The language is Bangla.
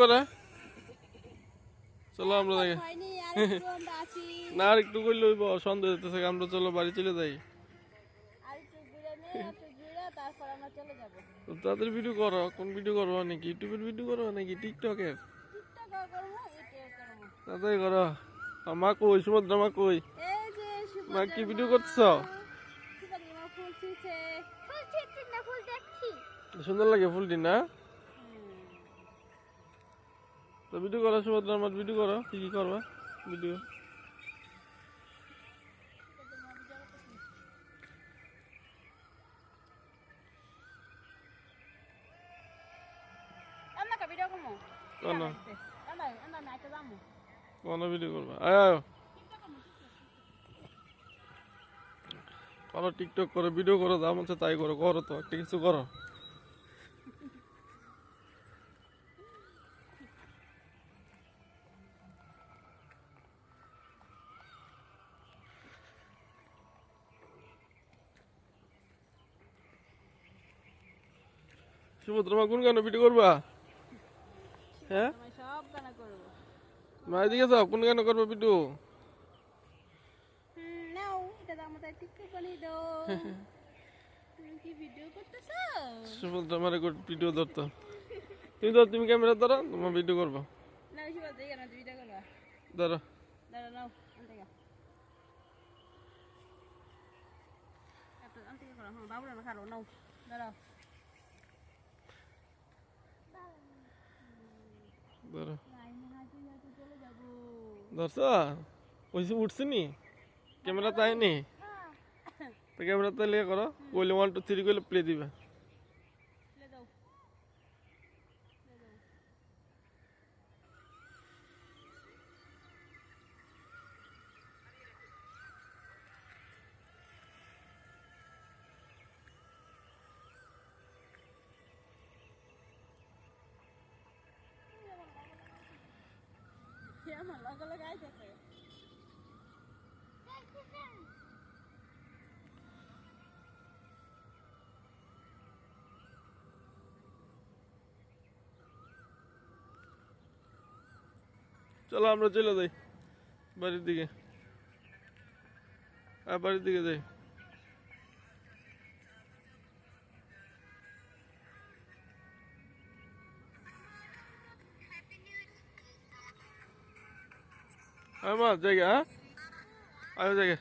করে। চলো আমরা না আর একটু করলে হইব সন্দেহ হইতেছে আমরা চলো বাড়ি চলে যাই। তাদের ভিডিও করো কোন ভিডিও করব নাকি ইউটিউবের ভিডিও করব নাকি টিকটকের তাদের করো। মা কই সুভদ্রা মা কই? মা কি ভিডিও করছ সুন্দর লাগে ফুলটি না? তো ভিডিও করো সুভদ্রা আমার ভিডিও করো কি কি করবা ভিডিও কোন ভিডিও করবা আয় আয় করো টিকটক করো ভিডিও করো যা মন তাই করো করো তো একটা কিছু করো সুভদ্রা মা কোন গান ভিডিও করবা? হ্যাঁ? আমি সব গানা মা এদিকে যাও কোন গান করবা ভিডিও সুভদ্রা আমার ভিডিও ধরতো তুমি ধর তুমি ক্যামেরা ধরো তোমার ভিডিও করব। ধরো। ধরো। ধরছো? কইছি উঠছি নি ক্যামেরা তাই নি তো ক্যামেরা তাই লিয়ে করো। কইলে ওয়ান টু থ্রি কইলে প্লে দিবে চলে যাও আমার লগে লগে আইতেছে চলো আমরা চলে যাই বাড়ির দিকে আর বাড়ির দিকে যাই আমার জায়গা আয় জায়গা